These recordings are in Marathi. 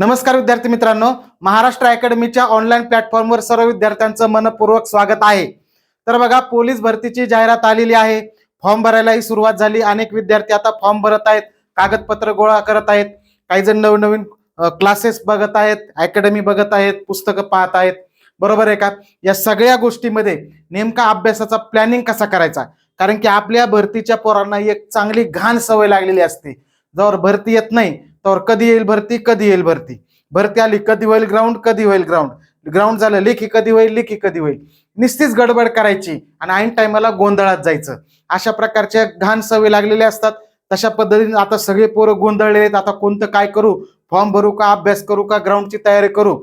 नमस्कार विद्यार्थी मित्रांनो महाराष्ट्र अकॅडमीच्या ऑनलाईन प्लॅटफॉर्मवर सर्व विद्यार्थ्यांचं मनपूर्वक स्वागत आहे. तर बघा पोलीस भरतीची जाहिरात आलेली आहे. फॉर्म भरायलाही सुरुवात झाली. अनेक विद्यार्थी आता फॉर्म भरत आहेत कागदपत्र गोळा करत आहेत. काही जण नवनवीन क्लासेस बघत आहेत अकॅडमी बघत आहेत पुस्तकं पाहत आहेत. बरोबर आहे का? या सगळ्या गोष्टीमध्ये नेमका अभ्यासाचा प्लॅनिंग कसा करायचा? कारण की आपल्या भरतीच्या पोरांना एक चांगली घाण सवय लागलेली असते. जवळ भरती येत नाही तर कधी येईल भरती? कधी येईल भरती? भरती आली कधी होईल ग्राउंड कधी होईल ग्राउंड ग्राउंड झालं लेखी कधी होईल? लेखी कधी होईल? निस्तीच गडबड करायची आणि ऐन टायमाला गोंधळात जायचं. अशा प्रकारच्या घाण सवय लागलेल्या असतात. तशा पद्धतीने आता सगळे पोरं गोंधळले आहेत. आता कोणतं काय करू? फॉर्म भरू का? अभ्यास करू का? ग्राउंडची तयारी करू?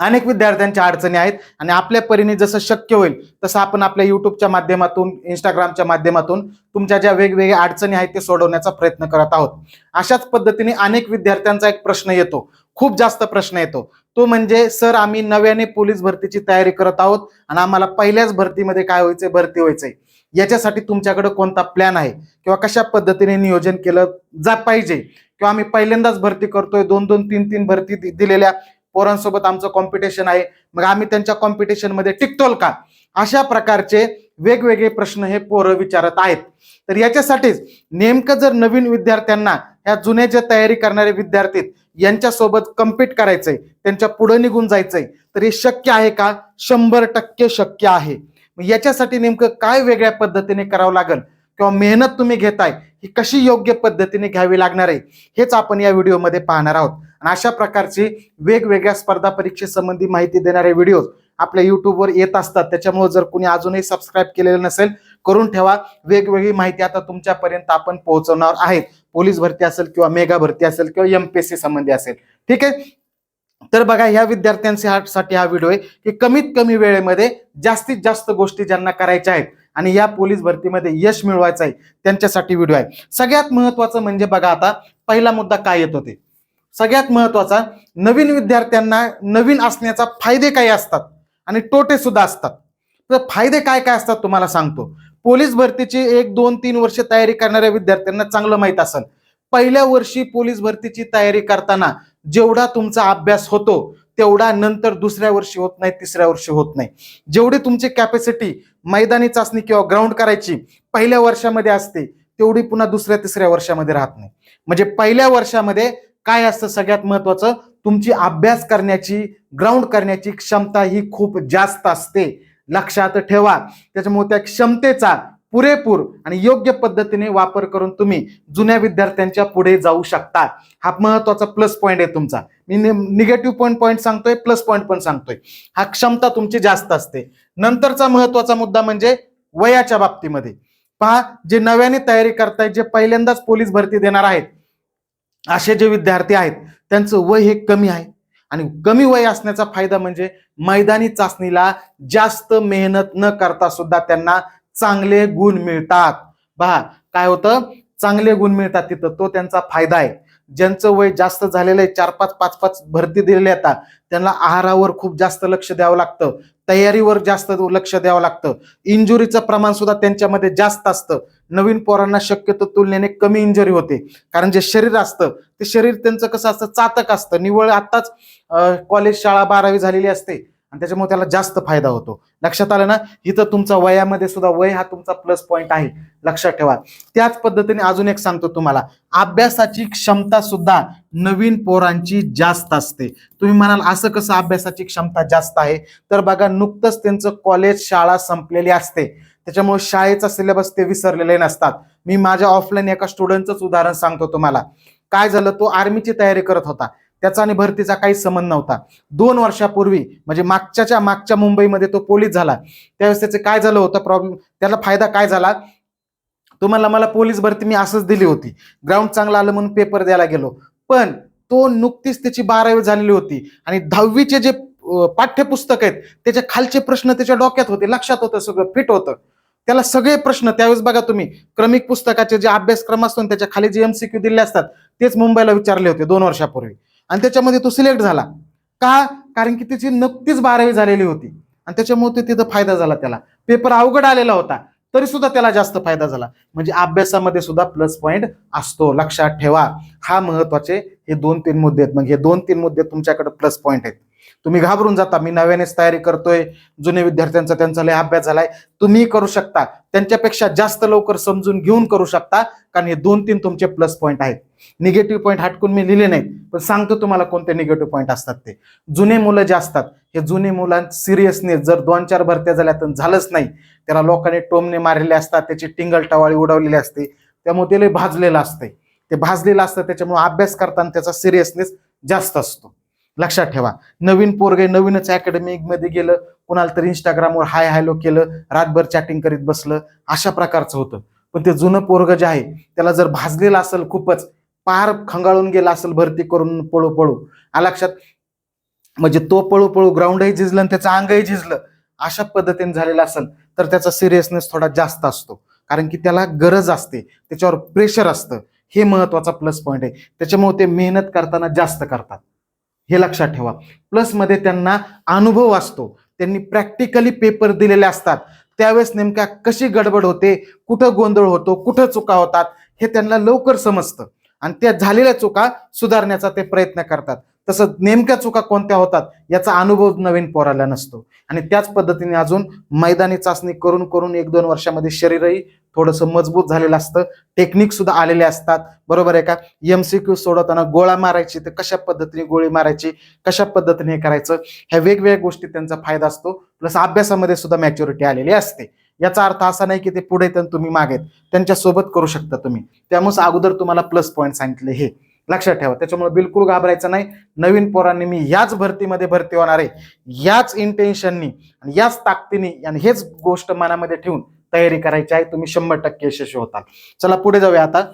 अनेक विद्यार्थ्यांच्या अडचणी आहेत आणि आपल्या परीने जसं शक्य होईल तसं आपण आपल्या युट्यूबच्या माध्यमातून इंस्टाग्रामच्या माध्यमातून तुमच्या ज्या वेगवेगळ्या अडचणी आहेत ते सोडवण्याचा प्रयत्न करत आहोत. अशाच पद्धतीने अनेक विद्यार्थ्यांचा एक प्रश्न येतो. खूप जास्त प्रश्न येतो. तो म्हणजे सर आम्ही नव्याने पोलीस भरतीची तयारी करत आहोत आणि आम्हाला पहिल्याच भरतीमध्ये काय व्हायचंय भरती व्हायचंय? याच्यासाठी तुमच्याकडे कोणता प्लॅन आहे? किंवा कशा पद्धतीने नियोजन केलं जा पाहिजे? किंवा आम्ही पहिल्यांदाच भरती करतोय दोन दोन तीन तीन भरती दि- दिलेल्या पोरांसोबत आमचं कॉम्पिटिशन आहे. मग आम्ही त्यांच्या कॉम्पिटिशनमध्ये टिकतोल का? अशा प्रकारचे वेगवेगळे प्रश्न हे पोरं विचारत आहेत. तर याच्यासाठीच नेमकं जर नवीन विद्यार्थ्यांना ह्या जुन्या ज्या तयारी करणारे विद्यार्थी यांच्यासोबत कम्पीट करायचंय त्यांच्या पुढे निघून जायचंय तर हे शक्य आहे का? शंभर टक्के शक्य आहे. मग याच्यासाठी नेमकं काय वेगळ्या पद्धतीने करावं लागेल? किंवा मेहनत तुम्ही घेताय ही कशी योग्य पद्धतीने घ्यावी लागणार आहे? हेच आपण या व्हिडिओमध्ये पाहणार आहोत. आणि अशा प्रकारची वेगवेगळ्या स्पर्धा परीक्षेसंबंधी माहिती देणारे व्हिडिओ आपल्या युट्यूबवर येत असतात. त्याच्यामुळे जर कोणी अजूनही सबस्क्राईब केलेलं नसेल करून ठेवा. वेगवेगळी माहिती आता तुमच्यापर्यंत आपण पोहोचवणार आहेत. पोलीस भरती असेल किंवा मेगा भरती असेल किंवा एमपीएससी संबंधी असेल. ठीक आहे? तर बघा ह्या विद्यार्थ्यांसाठी हा व्हिडिओ आहे की कमीत कमी वेळेमध्ये जास्तीत जास्त गोष्टी ज्यांना करायच्या आहेत आणि या पोलीस भरतीमध्ये यश मिळवायचं आहे त्यांच्यासाठी व्हिडिओ आहे. सगळ्यात महत्वाचं म्हणजे बघा आता पहिला मुद्दा काय येत होते? सगळ्यात महत्त्वाचा नवीन विद्यार्थ्यांना नवीन असण्याचा फायदे काय असतात? आणि तोटे सुद्धा असतात. तर फायदे काय काय असतात तुम्हाला सांगतो. पोलीस भरतीची एक दोन तीन वर्ष तयारी करणाऱ्या विद्यार्थ्यांना चांगलं माहीत असेल. पहिल्या वर्षी पोलीस भरतीची तयारी करताना जेवढा तुमचा अभ्यास होतो तेवढा नंतर दुसऱ्या वर्षी होत नाही तिसऱ्या वर्षी होत नाही. जेवढी तुमची कॅपॅसिटी मैदानी चाचणी किंवा ग्राउंड करायची पहिल्या वर्षामध्ये असते तेवढी पुन्हा दुसऱ्या तिसऱ्या वर्षामध्ये राहत नाही. म्हणजे पहिल्या वर्षामध्ये काय असतं सगळ्यात महत्वाचं? तुमची अभ्यास करण्याची ग्राउंड करण्याची क्षमता ही खूप जास्त असते. लक्षात ठेवा. त्याच्यामुळे त्या क्षमतेचा पुरेपूर आणि योग्य पद्धतीने वापर करून तुम्ही जुन्या विद्यार्थ्यांच्या पुढे जाऊ शकता. हा महत्त्वाचा प्लस पॉईंट आहे तुमचा. मी निगेटिव्ह पॉईंट पॉईंट सांगतोय प्लस पॉईंट पण सांगतोय. हा क्षमता तुमची जास्त असते. नंतरचा महत्त्वाचा मुद्दा म्हणजे वयाच्या बाबतीमध्ये. पहा जे नव्याने तयारी करतायत जे पहिल्यांदाच पोलीस भरती देणार आहेत असे जे विद्यार्थी आहेत त्यांचं वय हे कमी आहे. आणि कमी वय असण्याचा फायदा म्हणजे मैदानी चाचणीला जास्त मेहनत न करता सुद्धा त्यांना चांगले गुण मिळतात. पहा काय होतं? चांगले गुण मिळतात तिथं तो त्यांचा फायदा आहे. ज्यांचं वय जास्त झालेलं आहे चार पाच पाच पाच भरती दिलेल्या आता त्यांना आहारावर खूप जास्त लक्ष द्यावं लागतं. तयारीवर जास्त लक्ष द्यावं लागतं. इंजुरीचं प्रमाण सुद्धा त्यांच्यामध्ये जास्त असतं. नवीन पोरांना शक्यतो तुलनेने कमी इंजुरी होते. कारण जे शरीर असतं ते शरीर त्यांचं कसं असतं? चातक असतं. निवळ आत्ताच कॉलेज शाळा बारावी झालेली असते. आणि त्याच्यामुळे त्याला जास्त फायदा होतो. लक्षात आलं ना? इथं तुमचा वयामध्ये सुद्धा वय हा तुमचा प्लस पॉईंट आहे. लक्षात ठेवा. त्याच पद्धतीने अजून एक सांगतो तुम्हाला. अभ्यासाची क्षमता सुद्धा नवीन पोरांची जास्त असते. तुम्ही म्हणाल असं कसं अभ्यासाची क्षमता जास्त आहे? तर बघा नुकतंच त्यांचं कॉलेज शाळा संपलेली असते. त्याच्यामुळे शाळेचा सिलेबस ते विसरलेले नसतात. मी माझ्या ऑफलाईन एका स्टुडंटच उदाहरण सांगतो तुम्हाला. काय झालं? तो आर्मीची तयारी करत होता. त्याचा आणि भरतीचा काही संबंध नव्हता. दोन वर्षापूर्वी म्हणजे मागच्याच्या मागच्या मुंबईमध्ये तो पोलीस झाला. त्यावेळेस त्याचे काय झालं होतं? प्रॉब्लेम त्याला फायदा काय झाला? तुम्हाला मला पोलीस भरती मी असंच दिली होती. ग्राउंड चांगला आलं म्हणून पेपर द्यायला गेलो. पण तो नुकतीच त्याची बारावी झालेली होती. आणि दहावीचे जे पाठ्यपुस्तक आहेत त्याच्या खालचे प्रश्न त्याच्या डोक्यात होते लक्षात होतं सगळं फिट होतं. त्याला सगळे प्रश्न त्यावेळेस बघा तुम्ही क्रमिक पुस्तकाचे जे अभ्यासक्रम असतो त्याच्याखाली जे एमसीक्यू दिले असतात तेच मुंबईला विचारले होते दोन वर्षापूर्वी. आणि त्याच्यामध्ये तो सिलेक्ट झाला. का? कारण की त्याची नुकतीच बारावी झालेली होती. आणि त्याच्यामुळे ते तिथं फायदा झाला त्याला. पेपर अवघड आलेला होता. तरी सुद्धा त्याला जास्त फायदा झाला. म्हणजे अभ्यासामध्ये सुद्धा प्लस पॉईंट असतो. लक्षात ठेवा. हा महत्त्वाचे हे दोन तीन मुद्दे आहेत. मग हे दोन तीन मुद्दे तुमच्याकडे प्लस पॉईंट आहेत. तुम्ही घाबरून जाता. मी नव्यानेच तयारी करतोय. जुने विद्यार्थ्यांचा त्यांचा लय अभ्यास झालाय. तुम्ही करू शकता. त्यांच्यापेक्षा जास्त लवकर समजून घेऊन करू शकता. कारण हे दोन तीन तुमचे प्लस पॉईंट आहेत. निगेटिव्ह पॉईंट हटकून मी लिहिले नाहीत. पण सांगतो तुम्हाला कोणते निगेटिव्ह पॉईंट असतात ते. जुने मुलं जे असतात हे जुने मुलां सिरियसनेस जर दोन चार भरत्या झाल्या तर झालंच नाही. त्याला लोकांनी टोमने मारलेले असतात. त्याची टिंगल टवाळी उडवलेली असते. त्यामुळे ते लय भाजलेलं असते ते भाजलेलं असतं त्याच्यामुळे अभ्यास करताना त्याचा सिरियसनेस जास्त असतो. लक्षात ठेवा. नवीन पोरगे नवीनच अकॅडमिकमध्ये गेलं कुणाला तरी इंस्टाग्रामवर हाय हॅलो केलं रातभर चॅटिंग करीत बसलं अशा प्रकारचं होतं. पण ते जुनं पोरग जे आहे त्याला जर भाजलेलं असेल खूपच पार खंगाळून गेला असेल भरती करून पळू पळू आ लक्षात म्हणजे तो पळू पळू ग्राउंडही झिजलं आणि त्याचं अंगही झिजलं अशा पद्धतीने झालेलं असेल तर त्याचा सिरियसनेस थोडा जास्त असतो. कारण की त्याला गरज असते त्याच्यावर प्रेशर असतं. हे महत्त्वाचा प्लस पॉईंट आहे. त्याच्यामुळे ते मेहनत करताना जास्त करतात. हे लक्षात ठेवा. प्लसमध्ये त्यांना अनुभव असतो. त्यांनी प्रॅक्टिकली पेपर दिलेले असतात. त्यावेळेस नेमका कशी गडबड होते कुठं गोंधळ होतो कुठं चुका होतात हे त्यांना लवकर समजतं. आणि त्या झालेल्या चुका सुधारण्याचा ते प्रयत्न करतात. तसं नेमक्या चुका कोणत्या होतात याचा अनुभव नवीन पोराला नसतो. आणि त्याच पद्धतीने अजून मैदानी चाचणी करून करून एक दोन वर्षामध्ये शरीरही थोडंसं मजबूत झालेलं असतं. टेक्निक सुद्धा आलेले असतात. बरोबर आहे का? एमसीक्यू सोडवताना गोळा मारायची तर कशा पद्धतीने गोळी मारायची कशा पद्धतीने हे करायचं ह्या वेगवेगळ्या गोष्टी त्यांचा फायदा असतो. प्लस अभ्यासामध्ये सुद्धा मॅच्युरिटी आलेली असते. याचा अर्थ असा नाही की ते पुढे तर तुम्ही मागेत. त्यांच्यासोबत करू शकता तुम्ही. त्यामुळे अगोदर तुम्हाला प्लस पॉईंट सांगितले हे. लक्षात ठेवा. त्याच्यामुळे बिलकुल घाबरायचं नाही. नवीन पोरांनी मी याच भरतीमध्ये भरती होणार आहे. याच इंटेन्शननी आणि याच ताकदीने आणि हेच गोष्ट मनामध्ये ठेवून तयारी करायची आहे. तुम्ही शंभर टक्के यशस्वी होताल चला पुढे जाऊया आता.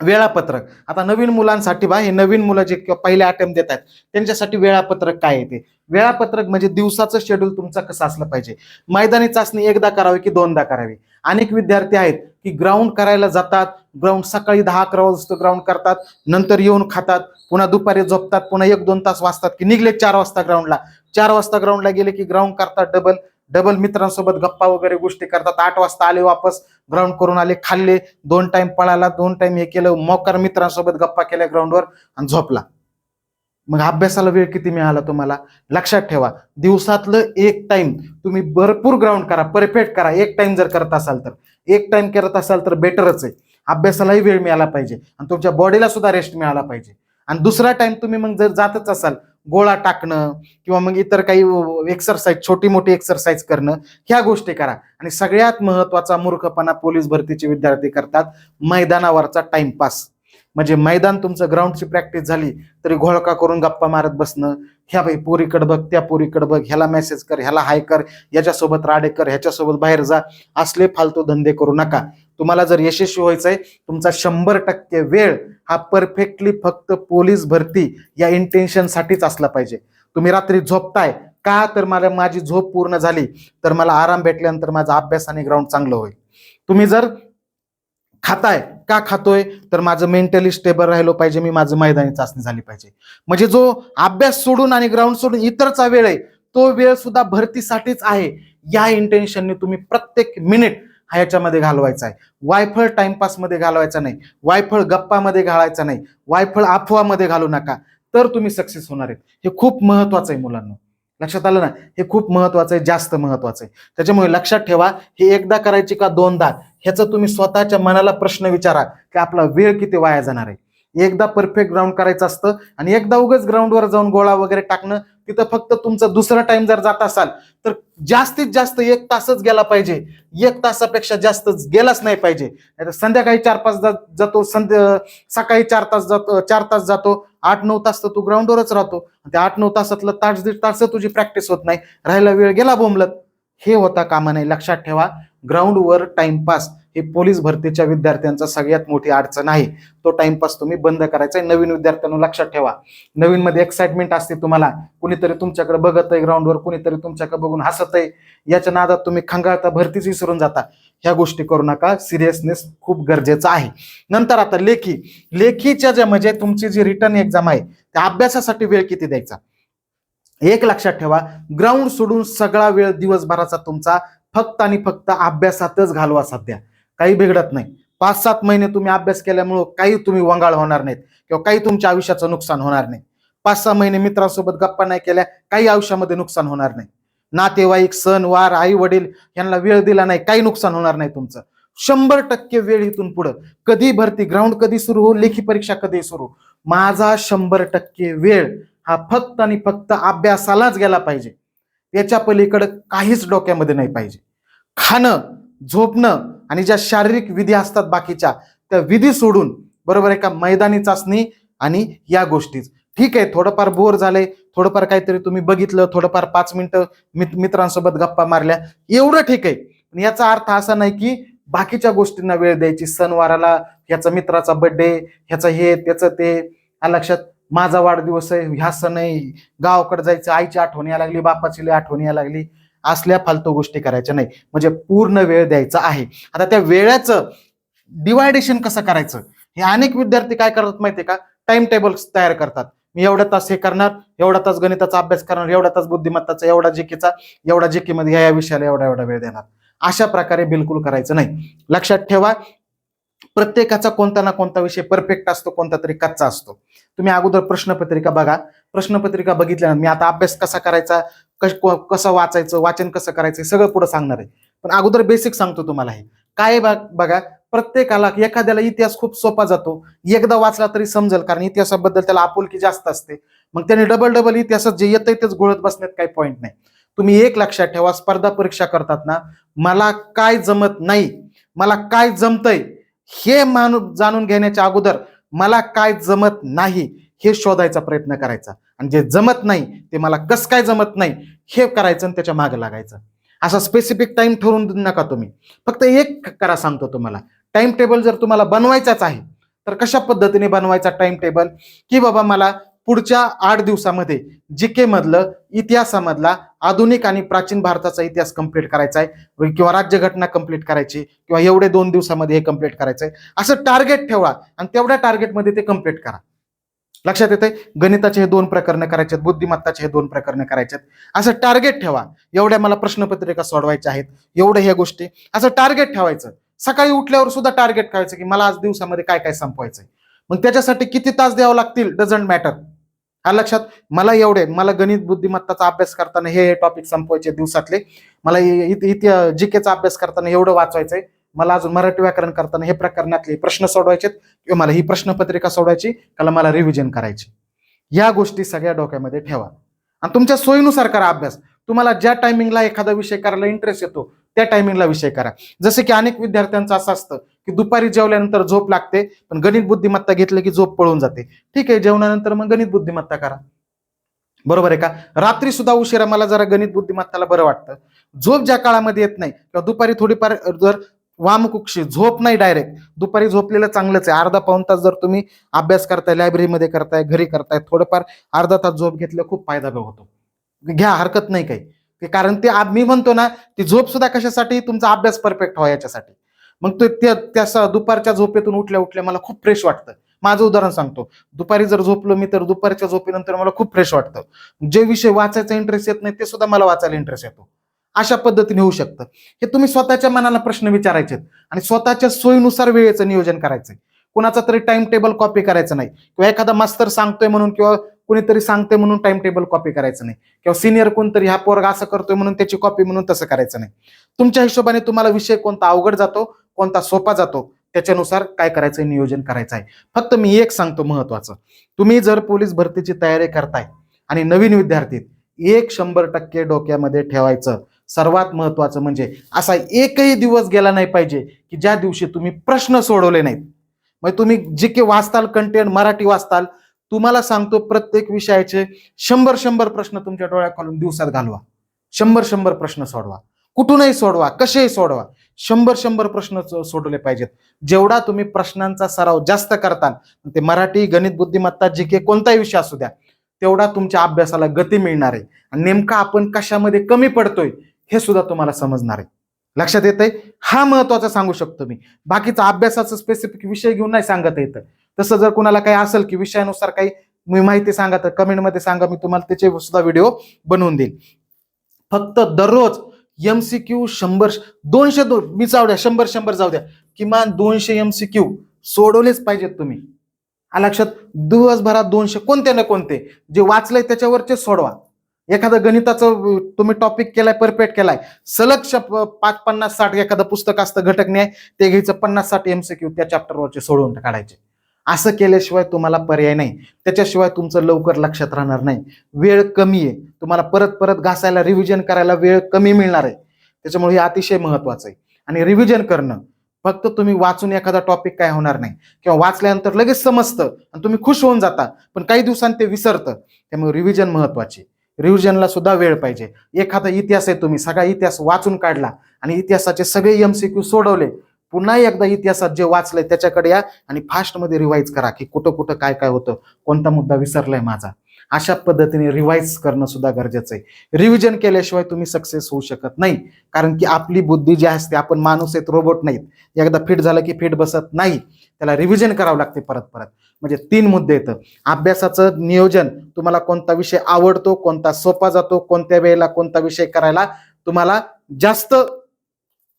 वेळापत्रक. आता नवीन मुलांसाठी बा हे नवीन मुलं जे किंवा पहिले अटेम्प्ट देत आहेत त्यांच्यासाठी वेळापत्रक काय येते वेळापत्रक म्हणजे दिवसाचं शेड्यूल तुमचं कसं असलं पाहिजे? मैदानी चाचणी एकदा करावी की दोनदा करावी? अनेक विद्यार्थी आहेत की ग्राउंड करायला जातात ग्राउंड सकाळी दहा अकरा वाजता ग्राउंड करतात नंतर येऊन खातात पुन्हा दुपारी झोपतात पुन्हा एक दोन तास वाजतात की निघले चार वाजता ग्राउंडला चार वाजता ग्राउंडला गेले की ग्राउंड करतात डबल डबल मित्रांसोबत गप्पा वगैरे गोष्टी करतात. आठ वाजता आले वापस ग्राउंड करून आले खाल्ले. दोन टाइम पळाला दोन टाइम हे केलं. मोकार मित्रांसोबत गप्पा केल्या ग्राउंडवर आणि झोपला. मग अभ्यासाला वेळ किती मिळाला तुम्हाला? लक्षात ठेवा. दिवसातलं एक टाइम तुम्ही भरपूर ग्राउंड करा परफेक्ट करा. एक टाइम जर करत असाल तर. एक टाइम करत असाल तर बेटरच आहे. अभ्यासालाही वेळ मिळाला पाहिजे. आणि तुमच्या बॉडीला सुद्धा रेस्ट मिळाला पाहिजे. आणि दुसरा टाइम तुम्ही मग जर जातच असाल गोळा टाकणं किंवा मग इतर काही एक्सरसाइज छोटी मोठी एक्सरसाइज करणं ह्या गोष्टी करा. आणि सगळ्यात महत्त्वाचा मूर्खपणा पोलीस भरतीचे विद्यार्थी करतात मैदानावरचा टाइमपास म्हणजे मैदान तुमचं ग्राउंडची प्रॅक्टिस झाली तरी घोळका करून गप्पा मारत बसणं. ह्या बाई पोरीकडे बघ त्या पोरीकडे बघ ह्याला मेसेज कर ह्याला हाय कर याच्यासोबत राडे कर ह्याच्यासोबत बाहेर जा. असले फालतू धंदे करू नका. तुम्हाला जर यशस्वी व्हायचंय तुमचा शंभर टक्के वेळ हा परफेक्टली फक्त पोलीस भरती या इंटेन्शनसाठीच असला पाहिजे. तुम्ही रात्री झोपताय का तर मला माझी झोप पूर्ण झाली तर मला आराम भेटल्यानंतर माझा अभ्यास आणि ग्राउंड चांगलं होईल. तुम्ही जर खाताय का खातोय तर माझं मेंटली स्टेबल राहिलो पाहिजे मी माझं मैदानी चाचणी झाली पाहिजे. म्हणजे जो अभ्यास सोडून आणि ग्राउंड सोडून इतरचा वेळ आहे तो वेळ सुद्धा भरतीसाठीच आहे. या इंटेन्शनने तुम्ही प्रत्येक मिनिट हा याच्यामध्ये घालवायचा आहे. वायफळ टाइमपासमध्ये घालवायचा नाही. वायफळ गप्पामध्ये घालायचा नाही. वायफळ अफवामध्ये घालू नका. तर तुम्ही सक्सेस होणार आहेत. हे खूप महत्वाचं आहे मुलांना. लक्षात आलं ना? हे खूप महत्वाचं आहे जास्त महत्वाचं आहे. त्याच्यामुळे लक्षात ठेवा हे एकदा करायची का दोनदा? ह्याचं तुम्ही स्वतःच्या मनाला प्रश्न विचारा की आपला वेळ किती वाया जाणार आहे. एकदा परफेक्ट ग्राउंड करायचं असतं आणि एकदा उगच ग्राउंडवर जाऊन गोळा वगैरे टाकणं तिथं फक्त तुमचा दुसरा टाइम जर जात असाल तर जास्तीत जास्त एक तासच गेला पाहिजे. एक तासापेक्षा जास्त गेलाच नाही पाहिजे. संध्याकाळी चार पाच तास जातो संध्या सकाळी चार तास जातो चार तास जातो आठ नऊ तास तर तू ग्राउंडवरच राहतो. त्या आठ नऊ तासातलं तास दीड तास तुझी प्रॅक्टिस होत नाही. राहायला वेळ गेला बोंबलत. हे होता कामा नाही लक्षात ठेवा. ग्राउंडवर टाइमपास हे पोलीस भरतीच्या विद्यार्थ्यांचा सगळ्यात मोठी अडचण आहे. तो टाइमपास तुम्ही बंद करायचा आहे. नवीन विद्यार्थ्यांना लक्षात ठेवा. नवीन मध्ये एक्साइटमेंट असते तुम्हाला. कुणीतरी तुमच्याकडे बघत आहे ग्राउंडवर कुणीतरी तुमच्याकडे बघून हसत आहे याच्या नादात तुम्ही खंगाळता भरतीच विसरून जाता. ह्या गोष्टी करू नका. सिरियसनेस खूप गरजेचं आहे. नंतर आता लेखी. लेखीच्या ज्या म्हणजे तुमची जी रिटर्न एक्झाम आहे त्या अभ्यासासाठी वेळ किती द्यायचा? एक लक्षात ठेवा. ग्राउंड सोडून सगळा वेळ दिवसभराचा तुमचा फक्त आणि फक्त अभ्यासातच घालवा सध्या. काही बिघडत नाही. पाच सात महिने तुम्ही अभ्यास केल्यामुळं काही तुम्ही वंगाळ होणार नाहीत किंवा काही तुमच्या आयुष्याचं नुकसान होणार नाही. पाच सहा महिने मित्रांसोबत गप्पा नाही केल्या काही आयुष्यामध्ये नुकसान होणार नाही. नातेवाईक सण वार आई वडील यांना वेळ दिला नाही काही नुकसान होणार नाही तुमचं. शंभर टक्के वेळ इथून पुढं. कधी भरती ग्राउंड कधी सुरू हो लेखी परीक्षा कधी सुरू हो, माझा शंभर टक्के वेळ हा फक्त आणि फक्त अभ्यासालाच गेला पाहिजे. याच्या पलीकडं काहीच डोक्यामध्ये नाही पाहिजे. खाणं झोपणं आणि ज्या शारीरिक विधी असतात बाकीच्या त्या विधी सोडून बरोबर आहे का मैदानी चाचणी आणि या गोष्टीच. ठीक आहे थोडंफार बोर झालंय थोडंफार काहीतरी तुम्ही बघितलं थोडंफार पाच मिनिटं मित मित्रांसोबत गप्पा मारल्या एवढं ठीक आहे. पण याचा अर्थ असा नाही की बाकीच्या गोष्टींना वेळ द्यायची सणवाराला ह्याचा मित्राचा बर्थडे ह्याचं हे त्याचं ते. लक्षात माझा वाढदिवस आहे ह्या सण आहे गावाकडे जायचं आईची आठवण यायला लागली बापाची लई आठवण यायला लागली असल्या फालतू गोष्टी करायच्या नाही. म्हणजे पूर्ण वेळ द्यायचा आहे. आता त्या वेळाचं डिवायडेशन कसं करायचं? हे अनेक विद्यार्थी काय करतात माहितीये का? टाइम टेबल तयार करतात. मी एवढा तास हे करणार एवढा तास गणिताचा अभ्यास करणार एवढा तास बुद्धिमत्ताचा एवढा जेकेचा एवढा जेकेमध्ये या या विषयाला एवढा एवढा वेळ देणार. अशा प्रकारे बिलकुल करायचं नाही. लक्षात ठेवा प्रत्येकाचा कोणता ना कोणता विषय परफेक्ट असतो कोणता तरी कच्चा असतो. तुम्ही अगोदर प्रश्नपत्रिका बघा. प्रश्नपत्रिका बघितल्यानंतर मी आता अभ्यास कसा करायचा कश- कसं वाचायचं वाचन कसं करायचं सगळं पुढे सांगणार आहे. पण अगोदर बेसिक सांगतो तुम्हाला हे. काय बघा प्रत्येकाला एखाद्याला इतिहास खूप सोपा जातो. एकदा वाचला तरी समजेल कारण इतिहासाबद्दल त्याला आपुलकी जास्त असते. मग त्याने डबल डबल इतिहासात जे येतं तेच गोळत बसण्यात काही पॉईंट नाही. तुम्ही एक लक्षात ठेवा स्पर्धा परीक्षा करतात ना. मला काय जमत नाही मला काय जमतंय हे मानू जाणून घेण्याच्या अगोदर मला काय जमत नाही हे शोधायचा प्रयत्न करायचा. आणि जे जमत नाही ते मला कस काय जमत नाही हे करायचं आणि त्याच्यामागे लागायचं. असा स्पेसिफिक टाइम ठरवून देऊ नका तुम्ही. फक्त एक करा सांगतो तुम्हाला. टाइम टेबल जर तुम्हाला बनवायचाच आहे तर कशा पद्धतीने बनवायचा टाइम टेबल की बाबा मला पुढच्या आठ दिवसामध्ये जीके मधलं इतिहासामधला आधुनिक आणि प्राचीन भारताचा इतिहास कंप्लीट करायचा आहे. किंवा राज्यघटना कंप्लीट करायची किंवा एवढे दोन दिवसामध्ये हे कंप्लीट करायचं आहे. असं टार्गेट ठेवा आणि तेवढ्या टार्गेटमध्ये ते कंप्लीट करा. लक्षात येते गणिताचे हे दोन प्रकरणं करायचे आहेत बुद्धिमत्ताचे हे दोन प्रकरणं करायचे आहेत. असं टार्गेट ठेवा. एवढ्या मला प्रश्नपत्रिका सोडवायच्या आहेत. एवढ्या ह्या गोष्टी. असं टार्गेट ठेवायचं. सकाळी उठल्यावर सुद्धा टार्गेट करायचं की मला आज दिवसामध्ये काय काय संपवायचंय? मग त्याच्यासाठी किती तास द्यावं लागतील? डझंट मॅटर हा लक्षात. मला एवढे मला गणित बुद्धिमत्ताचा अभ्यास करताना हे टॉपिक संपवायचे दिवसातले. मला इथे जीकेचा अभ्यास करताना एवढं वाचवायचंय मला अजून मराठी व्याकरण करताना हे प्रकरणातले प्रश्न सोडवायचे किंवा मला ही प्रश्नपत्रिका सोडवायची त्याला मला रिव्हिजन करायची. या गोष्टी सगळ्या डोक्यामध्ये ठेवा. आणि तुमच्या सोयीनुसार करा अभ्यास. तुम्हाला ज्या टायमिंगला एखादा विषय करायला इंटरेस्ट येतो त्या टायमिंगला विषय करा. जसे की अनेक विद्यार्थ्यांचं असं असतं की दुपारी जेवल्यानंतर झोप लागते पण गणित बुद्धिमत्ता घेतलं की झोप पळून जाते. ठीक आहे जेवणानंतर मग गणित बुद्धिमत्ता करा. बरोबर आहे का? रात्री सुद्धा उशिरा मला जरा गणित बुद्धिमत्ताला बरं वाटतं. झोप ज्या काळामध्ये येत नाही किंवा दुपारी थोडीफार जर वामकुक्षी झोप नाही डायरेक्ट दुपारी झोपलेलं चांगलंच आहे. अर्धा पाऊन तास जर तुम्ही अभ्यास करताय लायब्ररीमध्ये करताय घरी करताय थोडंफार अर्धा तास झोप घेतलं खूप फायदा होतो. घ्या हरकत नाही काही. कारण ते मी म्हणतो ना ती झोप सुद्धा कशासाठी? तुमचा अभ्यास परफेक्ट व्हावा याच्यासाठी. मग ते त्या त्या दुपारच्या झोपेतून उठल्या उठल्या मला खूप फ्रेश वाटतं. माझं उदाहरण सांगतो. दुपारी जर झोपलो मी तर दुपारच्या झोपेनंतर मला खूप फ्रेश वाटतं. जे विषय वाचायचा इंटरेस्ट येत नाही ते सुद्धा मला वाचायला इंटरेस्ट येतो. अशा पद्धतीने होऊ शकतं. हे तुम्ही स्वतःच्या मनाला प्रश्न विचारायचे आणि स्वतःच्या सोयीनुसार वेळेचं नियोजन करायचंय. कुणाचा तरी टाइम टेबल कॉपी करायचं नाही. किंवा एखादा मास्तर सांगतोय म्हणून किंवा कुणीतरी सांगते म्हणून टाइम टेबल कॉपी करायचं नाही. किंवा सिनियर कोणतरी हा पोरग असं करतोय म्हणून त्याची कॉपी म्हणून तसं करायचं नाही. तुमच्या हिशोबाने तुम्हाला विषय कोणता अवघड जातो कोणता सोपा जातो त्याच्यानुसार काय करायचं नियोजन करायचं आहे. फक्त मी एक सांगतो महत्वाचं. तुम्ही जर पोलीस भरतीची तयारी करताय आणि नवीन विद्यार्थी एक शंभर टक्के डोक्यामध्ये ठेवायचं सर्वात महत्वाचं म्हणजे असा एकही दिवस गेला नाही पाहिजे की ज्या दिवशी तुम्ही प्रश्न सोडवले नाहीत. मग तुम्ही जे काही वाचताल कंटेंट मराठी वाचताल तुम्हाला सांगतो प्रत्येक विषयाचे शंभर शंभर प्रश्न तुमच्या डोळ्या खालून दिवसात घालवा. शंभर शंभर प्रश्न सोडवा. कुठूनही सोडवा कसेही सोडवा शंभर शंभर प्रश्न सोडवले पाहिजेत. जेवढा तुम्ही प्रश्नांचा सराव जास्त करताल ते मराठी गणित बुद्धिमत्ता जी के कोणताही विषय असू द्या तेवढा तुमच्या अभ्यासाला गती मिळणार आहे. आणि नेमका आपण कशामध्ये कमी पडतोय हे सुद्धा तुम्हाला समजणार आहे. लक्षात येत आहे हा महत्त्वाचा सांगू शकतो मी. बाकीचा अभ्यासाचा स्पेसिफिक विषय घेऊन नाही सांगत येतं तसं जर कुणाला काही असेल की विषयानुसार काही मी माहिती सांगा तर कमेंटमध्ये सांगा मी तुम्हाला त्याचे सुद्धा व्हिडिओ बनवून देईल. फक्त दररोज एम सी क्यू शंभर दोनशे दोन मी जाऊ द्या शंभर शंभर जाऊ द्या. किमान दोनशे एम सी क्यू सोडवलेच पाहिजेत तुम्ही. आ लक्षात दिवसभरात दोनशे कोणते ना कोणते. जे वाचलंय त्याच्यावरचे सोडवा. एखादं गणिताचं तुम्ही टॉपिक केलाय परफेक्ट केलाय. सलग पाच पन्नास साठ एखादं पुस्तक असतं घटक न्याय ते घ्यायचं पन्नास साठ एम सी क्यू त्या चॅप्टरवरचे सोडवून काढायचे. असं केल्याशिवाय तुम्हाला पर्याय नाही. त्याच्याशिवाय तुमचं लवकर लक्षात राहणार नाही. वेळ कमी आहे. तुम्हाला परत परत घासायला रिव्हिजन करायला वेळ कमी मिळणार आहे. त्याच्यामुळे हे अतिशय महत्वाचं आहे. आणि रिव्हिजन करणं फक्त तुम्ही वाचून एखादा टॉपिक काय होणार नाही. किंवा वाचल्यानंतर लगेच समजतं आणि तुम्ही खुश होऊन जाता पण काही दिवसांनी ते विसरतं. त्यामुळे रिव्हिजन महत्त्वाचे रिव्हिजनला सुद्धा वेळ पाहिजे. एखादा इतिहास आहे तुम्ही सगळा इतिहास वाचून काढला आणि इतिहासाचे सगळे एमसीक्यू सोडवले पुन्हा एकदा इतिहासात जे वाचलंय त्याच्याकडे या आणि फास्टमध्ये रिवाईज करा की कुठं कुठं काय काय होतं कोणता मुद्दा विसरलाय माझा. अशा पद्धतीने रिवाईज करणं सुद्धा गरजेचं आहे. रिव्हिजन केल्याशिवाय तुम्ही सक्सेस होऊ शकत नाही. कारण की आपली बुद्धी जी असते आपण माणूस आहेत रोबोट नाहीत. एकदा फिट झालं की फिट बसत नाही. त्याला रिव्हिजन करावं लागते परत परत. म्हणजे तीन मुद्दे येतं अभ्यासाचं नियोजन तुम्हाला कोणता विषय आवडतो कोणता सोपा जातो कोणत्या वेळेला कोणता विषय करायला तुम्हाला जास्त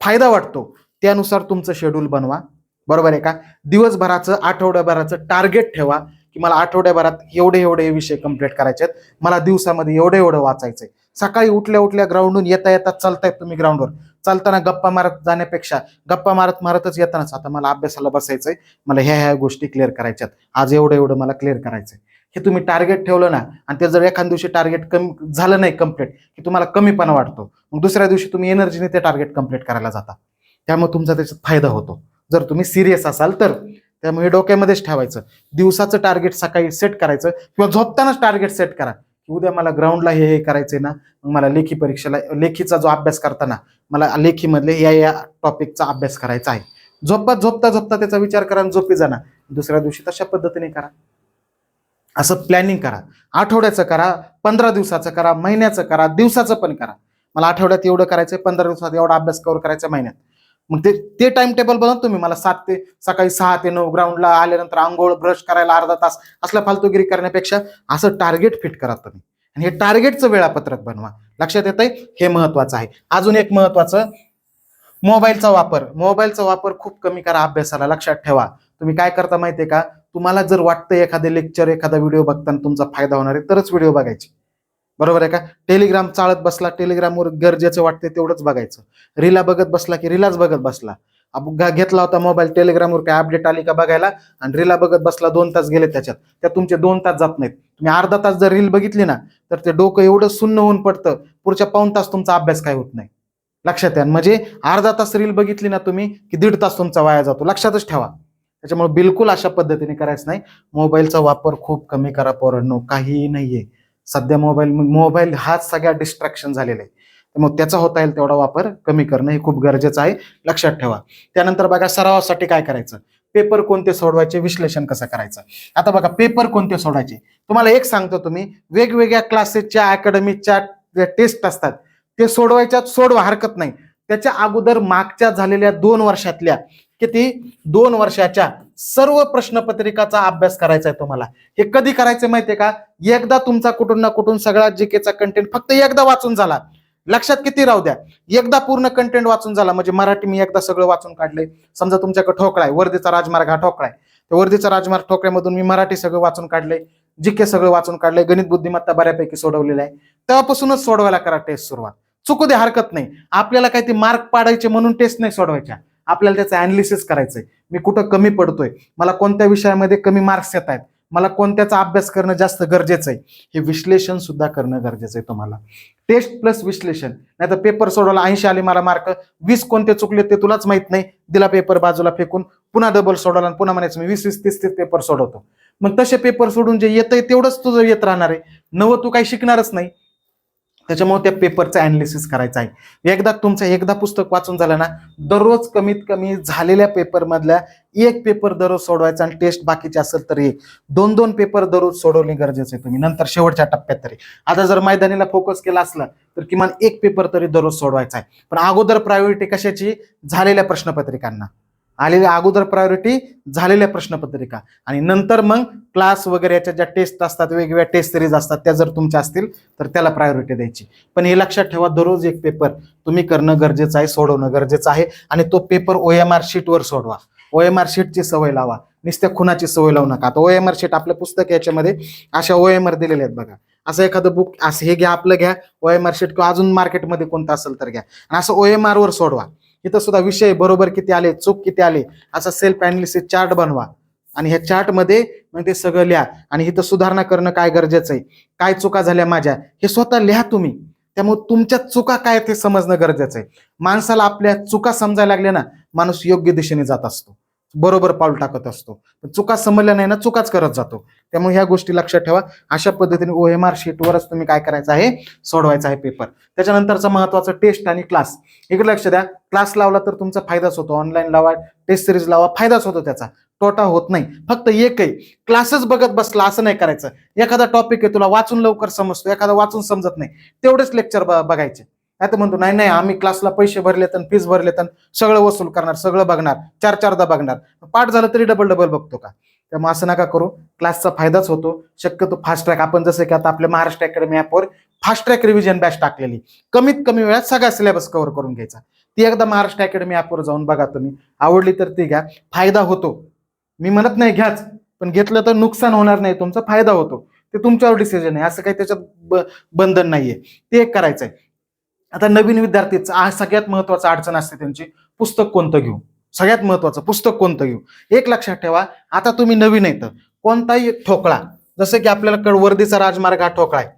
फायदा वाटतो. त्यानुसार तुमचं शेड्यूल बनवा. बरोबर आहे का? दिवसभराचं आठवड्याभराचं टार्गेट ठेवा की मला आठवड्याभरात एवढे एवढे विषय कंप्लीट करायचे आहेत. मला दिवसामध्ये एवढं एवढं वाचायचंय सकाळी उठल्या उठल्या ग्राउंडहून येता येता चालतायत तुम्ही ग्राउंडवर चालताना गप्पा मारत जाण्यापेक्षा गप्पा मारत मारतच येतानाच आता मला अभ्यासाला बसायचंय. मला ह्या ह्या गोष्टी क्लिअर करायच्यात आज एवढं एवढं मला क्लिअर करायचंय. हे तुम्ही टार्गेट ठेवलं ना आणि ते जर एखाद्या दिवशी टार्गेट कमी झालं नाही कंप्लीट की तुम्हाला कमीपणा वाटतो मग दुसऱ्या दिवशी तुम्ही एनर्जीने ते टार्गेट कंप्लीट करायला जाता. त्यामुळे तुमचा त्याच्यात फायदा होतो. जर तुम्ही सिरियस असाल तर त्यामुळे डोक्यामध्येच ठेवायचं. दिवसाचं टार्गेट सकाळी सेट करायचं किंवा झोपतानाच टार्गेट सेट करा. की उद्या मला ग्राउंडला हे हे करायचंय ना मग मला लेखी परीक्षेला लेखीचा जो अभ्यास करताना मला लेखीमधले या या टॉपिकचा अभ्यास करायचा आहे. झोपत झोपता झोपता त्याचा विचार करा आणि झोपी जाणार दुसऱ्या दिवशी तशा पद्धतीने करा. असं प्लॅनिंग करा. आठवड्याचं करा पंधरा दिवसाचं करा महिन्याचं करा दिवसाचं पण करा. मला आठवड्यात एवढं करायचंय पंधरा दिवसात एवढा अभ्यास कव्हर करायचा महिन्यात. मग ते ते टाइम टेबल बनवून तुम्ही. मला सात ते सकाळी सहा ते नऊ ग्राउंडला आल्यानंतर आंघोळ ब्रश करायला अर्धा तास असला फालतूगिरी करण्यापेक्षा असं टार्गेट फिट करा तुम्ही. आणि हे टार्गेटचं वेळापत्रक बनवा. लक्षात येत हे महत्वाचं आहे. अजून एक महत्वाचं मोबाईलचा वापर. मोबाईलचा वापर खूप कमी करा अभ्यासाला. लक्षात ठेवा. तुम्ही काय करता माहितीये का? तुम्हाला जर वाटतं एखादे लेक्चर एखादा व्हिडिओ बघताना तुमचा फायदा होणार आहे तरच व्हिडिओ बघायचे. बरोबर आहे का? टेलिग्राम चाळत बसला टेलिग्रामवर गरजेचं वाटते तेवढंच बघायचं. रिला बघत बसला की रिलाच बघत बसला. अब- घेतला होता मोबाईल टेलिग्रामवर काय अपडेट आली का बघायला? आणि रिला बघत बसला दोन तास गेले त्याच्यात. त्या तुमचे दोन तास जात नाहीत. तुम्ही अर्धा तास जर रील बघितली ना तर ते डोकं एवढं सुन्न होऊन पडतं. पुढच्या पाऊन तास तुमचा अभ्यास काय होत नाही. लक्षात या म्हणजे अर्धा तास रील बघितली ना तुम्ही की दीड तास तुमचा वाया जातो. लक्षातच ठेवा. त्याच्यामुळे बिलकुल अशा पद्धतीने करायचं नाही. मोबाईलचा वापर खूप कमी करा पोरांनो. काहीही नाहीये. सध्या मोबाईल मोबाईल हाच सगळ्या डिस्ट्रॅक्शन झालेला आहे. मग त्याचा होता येईल तेवढा वापर कमी करणं हे खूप गरजेचं आहे. लक्षात ठेवा. त्यानंतर बघा सरावासाठी काय करायचं? पेपर कोणते सोडवायचे? विश्लेषण कसं करायचं? आता बघा पेपर कोणते सोडायचे? तुम्हाला एक सांगतो तुम्ही. वेगवेगळ्या क्लासेसच्या अकॅडमीच्या टेस्ट असतात ते सोडवायच्यात सोडवा हरकत नाही. त्याच्या अगोदर मागच्या झालेल्या दोन वर्षातल्या किती? दोन वर्षाच्या सर्व प्रश्नपत्रिकाचा अभ्यास करायचा आहे तुम्हाला. हे कधी करायचं माहितीये का? एकदा तुमचा कुठून ना कुठून सगळा जीकेचा कंटेंट फक्त एकदा वाचून झाला. लक्षात किती राहू द्या. एकदा पूर्ण कंटेंट वाचून झाला म्हणजे मराठी मी एकदा सगळं वाचून काढले समजा तुमच्याकडे ठोकळा आहे वर्धेचा राजमार्ग हा ठोकळा आहे तर वर्धेचा राजमार्ग ठोकळ्यामधून मी मराठी सगळं वाचून काढले जिके सगळं वाचून काढले गणित बुद्धिमत्ता बऱ्यापैकी सोडवलेलं आहे. तेव्हापासूनच सोडवायला करा टेस्ट सुरुवात. चुकू दे हरकत नाही. आपल्याला काही ते मार्क पाडायचे म्हणून टेस्ट नाही सोडवायच्या. आपल्याला त्याचं अनालिसिस करायचंय. मी कुठं कमी पडतोय? मला कोणत्या विषयामध्ये कमी मार्क्स येत आहेत? मला कोणत्याचा अभ्यास करणं जास्त गरजेचं आहे हे विश्लेषण सुद्धा करणं गरजेचं आहे तुम्हाला. टेस्ट प्लस विश्लेषण. नाही तर पेपर सोडवला ऐंशी आले मला मार्क वीस कोणते चुकले ते तुलाच माहीत नाही. दिला पेपर बाजूला फेकून पुन्हा डबल सोडवला आणि पुन्हा म्हणायचं मी वीस वीस तीस तीस पेपर सोडवतो. मग तसे पेपर सोडून जे येतंय तेवढंच तुझं येत राहणार आहे. नवं तू काही शिकणारच नाही. त्याच्यामुळे त्या पेपरचं अनालिसिस करायचं आहे. एकदा तुमचं एकदा पुस्तक वाचून झालं ना दररोज कमीत कमी झालेल्या पेपरमधल्या एक पेपर दररोज सोडवायचा आणि टेस्ट बाकीचे असेल तर एक. दोन दोन पेपर दररोज सोडवणे गरजेचं आहे तुम्ही नंतर शेवटच्या टप्प्यात तरी. आता जर मैदानीला फोकस केला असला तर किमान एक पेपर तरी दररोज सोडवायचा आहे. पण अगोदर प्रायोरिटी कशाची? झालेल्या प्रश्नपत्रिकांना. आलेल्या अगोदर प्रायोरिटी झालेल्या प्रश्नपत्रिका. आणि नंतर मग क्लास वगैरे याच्या ज्या टेस्ट असतात वेगवेगळ्या टेस्ट सिरीज असतात त्या जर तुमच्या असतील तर त्याला प्रायोरिटी द्यायची. पण हे लक्षात ठेवा दररोज एक पेपर तुम्ही करणं गरजेचं आहे सोडवणं गरजेचं आहे आणि तो पेपर ओ एम आर शीटवर सोडवा. ओ एम आर शीटची सवय लावा. नुसत्या खुनाची सवय लावू नका. आता ओ एम आर शीट आपलं पुस्तक याच्यामध्ये अशा ओ एम आर दिलेले आहेत बघा. असं एखादं बुक असं हे घ्या आपलं घ्या. ओ एम आर शीट किंवा अजून मार्केटमध्ये कोणतं असेल तर घ्या. आणि असं ओ एम आरवर सोडवा. इथं सुद्धा विषय बरोबर किती आले चूक किती आले असा सेल्फ अनालिसिस चार्ट बनवा. आणि ह्या चार्टमध्ये मग ते सगळं लिहा. आणि इथं सुधारणा करणं काय गरजेचं आहे? काय चुका झाल्या माझ्या? हे स्वतः लिहा तुम्ही. त्यामुळे तुमच्या चुका काय ते समजणं गरजेचं आहे. माणसाला आपल्या चुका समजायला लागल्या ना माणूस योग्य दिशेने जात असतो. बरोबर पाऊल टाकत असतो. पण चुका समजल्या नाही ना चुकाच करत जातो. त्यामुळे ह्या गोष्टी लक्षात ठेवा. अशा पद्धतीने ओ एम आर शीटवरच तुम्ही काय करायचं आहे? सोडवायचा आहे पेपर त्याच्यानंतरचा महत्त्वाचा टेस्ट आणि क्लास इकडे लक्ष द्या. क्लास लावला तर तुमचा फायदाच होतो. ऑनलाईन लावा टेस्ट सिरीज लावा फायदाच होतो त्याचा. तोटा होत नाही. फक्त एकही. क्लासच बघत बसला असं नाही करायचं. एखादा टॉपिक आहे तुला वाचून लवकर समजतो. एखादा वाचून समजत नाही. तेवढेच लेक्चर बघायचे. आता म्हणतो नाही नाही आम्ही क्लासला पैसे भरले तर फीस भरलेत आणि सगळं वसूल करणार सगळं बघणार चार चारदा बघणार. पाठ झालं तरी डबल डबल बघतो का? त्यामुळे असं नका करू. क्लासचा फायदाच होतो. शक्यतो फास्ट ट्रॅक आपण जसं की आता आपल्या महाराष्ट्र अकॅडमी ॲपवर फास्ट ट्रॅक रिव्हिजन बॅच टाकलेली. कमीत कमी वेळात सगळा सिलेबस कव्हर करून घ्यायचा. ती एकदा महाराष्ट्र अकॅडमी ॲपवर जाऊन बघा तुम्ही. आवडली तर ती घ्या. फायदा होतो. मी म्हणत नाही घ्याच पण घेतलं तर नुकसान होणार नाही. तुमचा फायदा होतो. ते तुमच्यावर डिसिजन आहे. असं काही त्याच्यात ब- बंधन नाहीये. ते एक करायचं आहे आता नवीन विद्यार्थीच सगळ्यात महत्वाचं अडचण असते त्यांची पुस्तक कोणतं घेऊ? सगळ्यात महत्वाचं पुस्तक कोणतं घेऊ? एक लक्षात ठेवा आता तुम्ही नवीन येतं कोणताही एक ठोकळा जसं की आपल्याला कळ वर्धीचा राजमार्ग हा ठोकळा आहे.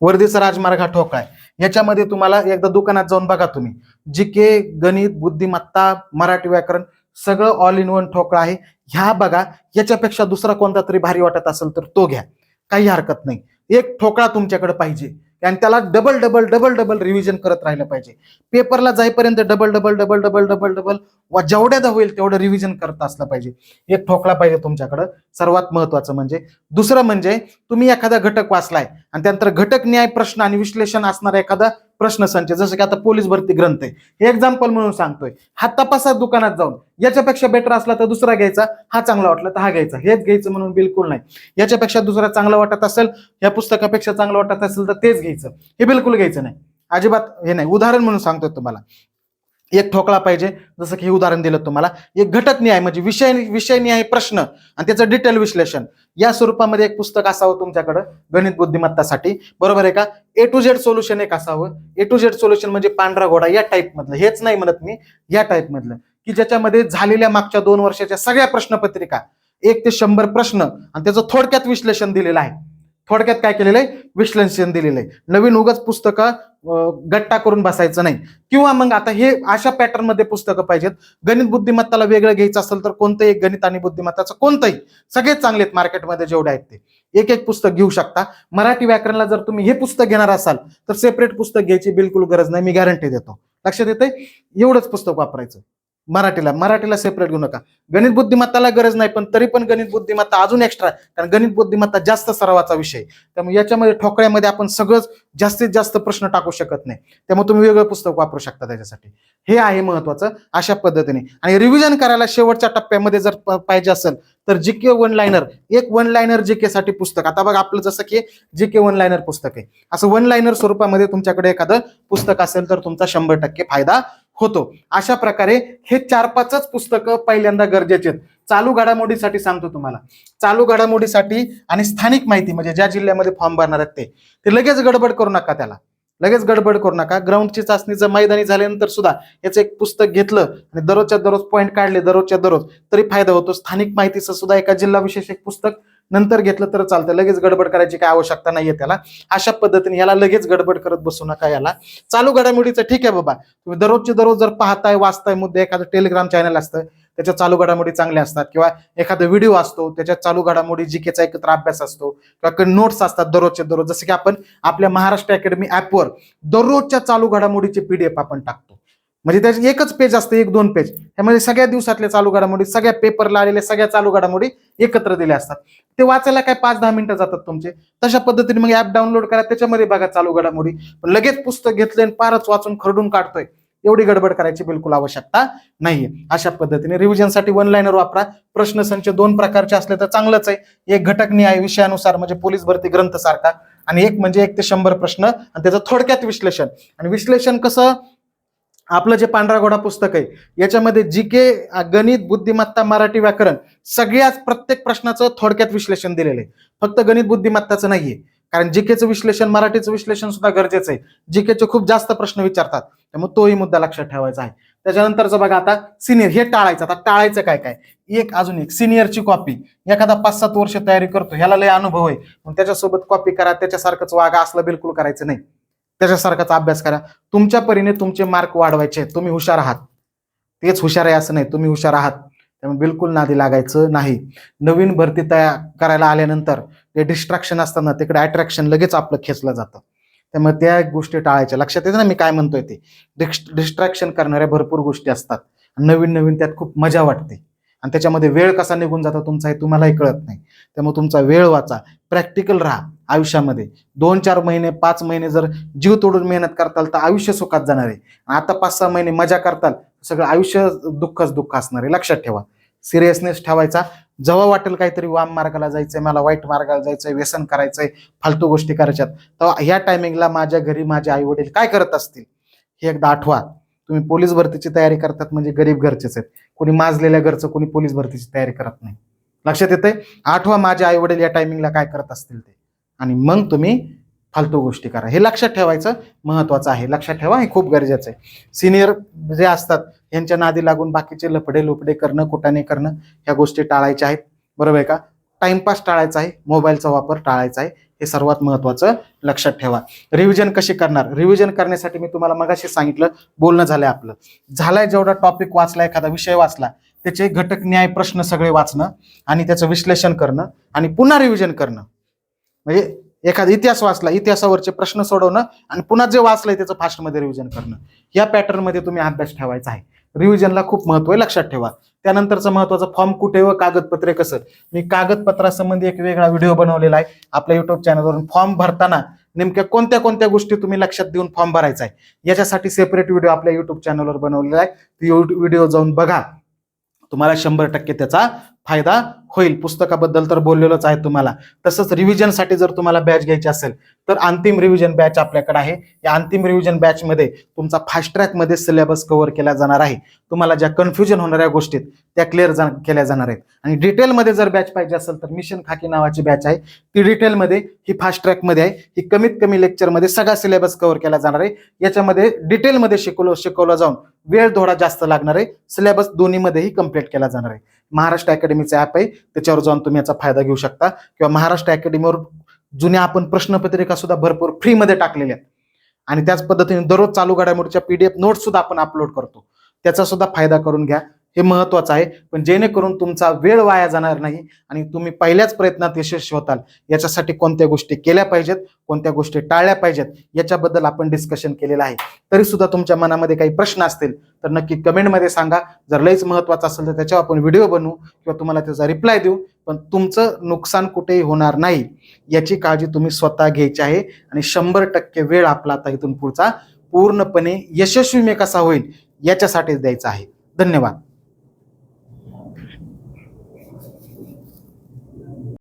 वर्धीचा राजमार्ग हा ठोकळा आहे. याच्यामध्ये तुम्हाला एकदा दुकानात जाऊन बघा तुम्ही. जी के गणित बुद्धिमत्ता मराठी व्याकरण सगळं ऑल इन वन ठोकळा आहे. ह्या बघा याच्यापेक्षा दुसरा कोणता तरी भारी वाटत असेल तर तो घ्या. काही हरकत नाही. एक ठोकळा तुमच्याकडे पाहिजे. आणि त्याला double double double double revision करत राहिलं पाहिजे. पेपरला जाईपर्यंत double double double double double double वा जेवढ्यादा होईल तेवढं रिव्हिजन करत असलं पाहिजे. एक ठोकला पाहिजे तुमच्याकडं. सर्वात महत्वाचं म्हणजे. दुसरं म्हणजे तुम्ही एखादा घटक वाचलाय आणि त्यानंतर घटक न्याय प्रश्न आणि विश्लेषण असणारा एखादा प्रश्नसंच जसं की आता पोलीस भरती ग्रंथ आहे. हे एक्झाम्पल म्हणून सांगतोय. हा तपासा दुकानात जाऊन याच्यापेक्षा बेटर असला तर दुसरा घ्यायचा हा चांगला वाटला तर हा घ्यायचा. हेच घ्यायचं म्हणून बिलकुल नाही. याच्यापेक्षा दुसरा चांगला वाटत असेल या पुस्तकापेक्षा चांगलं वाटत असेल तर तेच घ्यायचं. हे बिलकुल घ्यायचं नाही. अजिबात हे नाही. उदाहरण म्हणून सांगतोय तुम्हाला. एक ठोकळा पाहिजे. जसं की हे उदाहरण दिलं तुम्हाला. एक घटक न्याय म्हणजे विषय विषय न्याय प्रश्न आणि त्याचं डिटेल विश्लेषण. या स्वरूपामध्ये एक पुस्तक असावं तुमच्याकडं गणित बुद्धिमत्तासाठी. बरोबर आहे का? ए टू झेड सोल्युशन एक असावं. ए टू झेड सोल्युशन म्हणजे पांढरा घोडा या टाईप मधलं. हेच नाही म्हणत मी या टाईप मधलं. की ज्याच्यामध्ये झालेल्या मागच्या दोन वर्षाच्या सगळ्या प्रश्नपत्रिका एक ते शंभर प्रश्न आणि त्याचं थोडक्यात विश्लेषण दिलेलं आहे. थोडक्यात काय केलेलं आहे? विश्लेषण दिलेलं आहे. नवीन उगाच पुस्तकं गट्टा करून बसायचं नाही. किंवा मग आता हे अशा पॅटर्नमध्ये पुस्तकं पाहिजेत. गणित बुद्धिमत्ताला वेगळं घ्यायचं असेल तर कोणतंही एक गणित आणि बुद्धिमत्ताचं कोणतंही सगळेच चांगले आहेत मार्केटमध्ये जेवढे आहेत ते. एक एक पुस्तक घेऊ शकता. मराठी व्याकरणला जर तुम्ही हे पुस्तक घेणार असाल तर सेपरेट पुस्तक घ्यायची बिलकुल गरज नाही. मी गॅरंटी देतो. लक्षात येते एवढंच पुस्तक वापरायचं. मराठीला मराठीला सेपरेट घेऊ नका. गणित बुद्धिमत्ताला गरज नाही पण तरी पण गणित बुद्धिमत्ता अजून एक्स्ट्रा कारण गणित बुद्धिमत्ता जास्त सरावाचा विषय त्यामुळे याच्यामध्ये ठोकळ्यामध्ये आपण सगळंच जास्तीत जास्त प्रश्न टाकू शकत नाही. त्यामुळे तुम्ही वेगळं पुस्तक वापरू शकता त्याच्यासाठी. हे आहे महत्वाचं अशा पद्धतीने. आणि रिव्हिजन करायला शेवटच्या टप्प्यामध्ये जर प- पाहिजे असेल तर जी के वन लायनर एक वन लायनर जी के साठी पुस्तक. आता बघा आपलं जसं की जी के वन लायनर पुस्तक आहे. असं वन लायनर स्वरूपामध्ये तुमच्याकडे एखादं पुस्तक असेल तर तुमचा शंभर टक्के फायदा होतो. अशा प्रकारे हे चार पाचच पुस्तकं पहिल्यांदा गरजेचे आहेत. चालू घडामोडीसाठी सांगतो तुम्हाला. चालू घडामोडीसाठी आणि स्थानिक माहिती म्हणजे ज्या जिल्ह्यामध्ये फॉर्म भरणार आहेत ते. ते लगेच गडबड करू नका त्याला. लगेच गडबड करू नका. ग्राउंडची चाचणी जर मैदानी झाल्यानंतर सुद्धा याचं एक पुस्तक घेतलं आणि दररोजच्या दररोज पॉईंट काढले दररोजच्या दररोज तरी फायदा होतो. स्थानिक माहितीचं सुद्धा एका जिल्हा विशेष एक पुस्तक नंतर घेतलं तर चालतं लगेच गडबड करायची काय आवश्यकता नाहीये त्याला. अशा पद्धतीने याला लगेच गडबड करत बसू नका याला. चालू घडामोडीचं ठीक आहे बाबा. तुम्ही दररोजचे दररोज जर पाहताय वाचताय मुद्दे एखादं टेलिग्राम चॅनल असतं त्याच्या चालू घडामोडी चांगल्या असतात किंवा एखादा व्हिडिओ असतो त्याच्यात चालू घडामोडी जीकेचा एकत्र अभ्यास असतो किंवा नोट्स असतात दररोजचे दररोज. जसं की आपण आपल्या महाराष्ट्र अकॅडमी ऍपवर दररोजच्या चालू घडामोडीचे पीडीएफ आपण टाकतो. म्हणजे त्याचे एकच पेज असतं एक दोन पेज त्यामध्ये म्हणजे सगळ्या दिवसातल्या चालू घडामोडी सगळ्या पेपरला आलेल्या सगळ्या चालू घडामोडी एकत्र दिल्या असतात. ते वाचायला काय पाच दहा मिनिटं जातात तुमचे. तशा पद्धतीने मग ऍप डाउनलोड करा त्याच्यामध्ये बघा चालू घडामोडी. पण लगेच पुस्तक घेतलं आणि पारच वाचून खरडून काढतोय. एवढी गडबड करायची बिलकुल आवश्यकता नाहीये. अशा पद्धतीने रिव्हिजनसाठी वन लाईनर वापरा. प्रश्नसंच दोन प्रकारचे असले तर चांगलंच आहे. एक घटक न्याय विषयानुसार म्हणजे पोलीस भरती ग्रंथ सारखा. आणि एक म्हणजे एक ते शंभर प्रश्न आणि त्याचं थोडक्यात विश्लेषण. आणि विश्लेषण कसं? आपलं जे पांढरा घोडा पुस्तक आहे याच्यामध्ये जी के गणित बुद्धिमत्ता मराठी व्याकरण सगळ्याच प्रत्येक प्रश्नाचं थोडक्यात विश्लेषण दिलेलं आहे. फक्त गणित बुद्धिमत्ताचं नाहीये. कारण जीकेचं विश्लेषण मराठीचं विश्लेषण सुद्धा गरजेचं आहे. जीकेचे खूप जास्त प्रश्न विचारतात त्यामुळे तोही मुद्दा लक्षात ठेवायचा आहे. त्याच्यानंतरचं बघा आता सिनियर हे टाळायचं. आता टाळायचं काय काय? एक अजून एक सिनियरची कॉपी एखादा पाच सात वर्ष तयारी करतो. ह्याला लय अनुभव आहे. मग त्याच्यासोबत कॉपी करा त्याच्यासारखंच वागा असलं बिलकुल करायचं नाही. त्याच्यासारखाच अभ्यास करा. तुमच्या परीने तुमचे मार्क वाढवायचे. आहेत. तुम्ही हुशार आहात. तेच हुशार आहे असं नाही. तुम्ही हुशार आहात. त्यामुळे बिलकुल नादी लागायचं नाही. नवीन भरती तयार करायला आल्यानंतर ते डिस्ट्रॅक्शन असताना तिकडे अट्रॅक्शन लगेच आपलं खेचलं जातं. त्यामुळे त्या गोष्टी टाळायच्या. लक्षात येतं ना मी काय म्हणतोय ते? डिस्ट्रॅक्शन करणाऱ्या भरपूर गोष्टी असतात. नवीन नवीन त्यात खूप मजा वाटते. आणि त्याच्यामध्ये वेळ कसा निघून जातो तुमचा हे तुम्हालाही कळत नाही. त्यामुळे तुमचा वेळ वाचा. प्रॅक्टिकल राहा. आयुष्यामध्ये. दोन चार महिने पाच महिने जर जीव तोडून मेहनत करताल तर आयुष्य सुखात जाणार आहे. आता पाच सहा महिने मजा करताल सगळं आयुष्य दुःखच दुःख असणार आहे. लक्षात ठेवा. सिरियसनेस ठेवायचा. जेव्हा वाटेल काहीतरी वाम मार्गाला जायचंय मला वाईट मार्गाला जायचंय व्यसन करायचंय फालतू गोष्टी करायच्यात तेव्हा ह्या टायमिंगला माझ्या घरी माझे आई वडील काय करत असतील? हे एकदा आठवा. तुम्ही पोलीस भरतीची तयारी करतात म्हणजे गरीब घरचेच आहेत. कोणी माजलेल्या घरचं कोणी पोलीस भरतीची तयारी करत नाही. लक्षात येतंय? आठवा माझे आई वडील या टायमिंगला काय करत असतील ते. आणि मग तुम्ही फालतू गोष्टी करा. हे लक्षात ठेवायचं महत्वाचं आहे. लक्षात ठेवा हे खूप गरजेचं आहे. सिनियर जे असतात यांच्या नादी लागून बाकीचे लपडे लुपडे करणं कुटाने करणं ह्या गोष्टी टाळायच्या आहेत. बरोबर आहे का? टाइमपास टाळायचा आहे. मोबाईलचा वापर टाळायचा आहे. हे सर्वात महत्वाचं लक्षात ठेवा. रिव्हिजन कशी करणार? रिव्हिजन करण्यासाठी मी तुम्हाला मगाशी सांगितलं बोलणं झालंय आपलं. झालाय जेवढा टॉपिक वाचला एखादा विषय वाचला त्याचे घटक न्याय प्रश्न सगळे वाचणं आणि त्याचं विश्लेषण करणं आणि पुन्हा रिव्हिजन करणं. म्हणजे एखादा इतिहास वाचला इतिहासावरचे प्रश्न सोडवणं आणि पुन्हा जे वाचलंय त्याचं फास्टमध्ये रिव्हिजन करणं. या पॅटर्नमध्ये तुम्ही अभ्यास ठेवायचा आहे. रिव्हिजनला खूप महत्त्व आहे लक्षात ठेवा. त्यानंतरचं महत्वाचं फॉर्म कुठे व कागदपत्रे कसं? मी कागदपत्रासंबंधी एक वेगळा व्हिडिओ बनवलेला आहे. आपल्या युट्यूब चॅनलवरून फॉर्म भरताना नेमक्या कोणत्या कोणत्या गोष्टी तुम्ही लक्षात देऊन फॉर्म भरायचा आहे? याच्यासाठी सेपरेट व्हिडिओ आपल्या युट्यूब चॅनलवर बनवलेला आहे. व्हिडिओ जाऊन बघा. तुम्हाला शंभर टक्के त्याचा फायदा होईल. पुस्तकाबद्दल तर बोललेलोच आहे तुम्हाला. तसंच रिव्हिजनसाठी जर तुम्हाला बॅच घ्यायची असेल तर अंतिम रिव्हिजन बॅच आपल्याकडे आहे. या अंतिम रिव्हिजन बॅचमध्ये तुमचा फास्ट ट्रॅकमध्ये सिलेबस कव्हर केला जाणार आहे. तुम्हाला ज्या कन्फ्युजन होणाऱ्या गोष्टीत त्या क्लिअर जा केल्या जाणार आहेत. आणि डिटेलमध्ये जर बॅच पाहिजे असेल तर मिशन खाकी नावाची बॅच आहे. ती डिटेलमध्ये ही फास्ट ट्रॅकमध्ये आहे. ही कमीत कमी लेक्चरमध्ये सगळा सिलेबस कव्हर केला जाणार आहे. याच्यामध्ये डिटेलमध्ये शिकवलं शिकवलं जाऊन वेळ थोडा जास्त लागणार आहे. सिलेबस दोन्हीमध्येही कंप्लीट केला जाणार आहे. महाराष्ट्र अकॅडमीचं ॲप आहे. त्याच्यावर जाऊन तुम्ही याचा फायदा घेऊ शकता. किंवा महाराष्ट्र अकॅडमीवर जुन्या आपण प्रश्नपत्रिका सुद्धा भरपूर फ्रीमध्ये टाकलेल्या आहेत. आणि त्याच पद्धतीने दररोज चालू घडामोडीच्या पीडीएफ नोट्स सुद्धा आपण अपलोड करतो. त्याचा सुद्धा फायदा करून घ्या. हे महत्वाचं आहे. पण जेणेकरून तुमचा वेळ वाया जाणार नाही आणि तुम्ही पहिल्याच प्रयत्नात यशस्वी होताल. याच्यासाठी कोणत्या गोष्टी केल्या पाहिजेत? कोणत्या गोष्टी टाळल्या पाहिजेत? याच्याबद्दल आपण डिस्कशन केलेलं आहे. तरी सुद्धा तुमच्या मनामध्ये काही प्रश्न असतील तर नक्की कमेंटमध्ये सांगा. जर लईच महत्वाचं असेल तर त्याच्यावर आपण व्हिडिओ बनवू किंवा तुम्हाला त्याचा रिप्लाय देऊ. पण तुमचं नुकसान कुठेही होणार नाही. याची काळजी तुम्ही स्वतः घ्यायची आहे आणि शंभर टक्के वेळ आपला आता इथून पुढचा पूर्णपणे यशस्वी मे कसा होईल याच्यासाठीच द्यायचा आहे. धन्यवाद.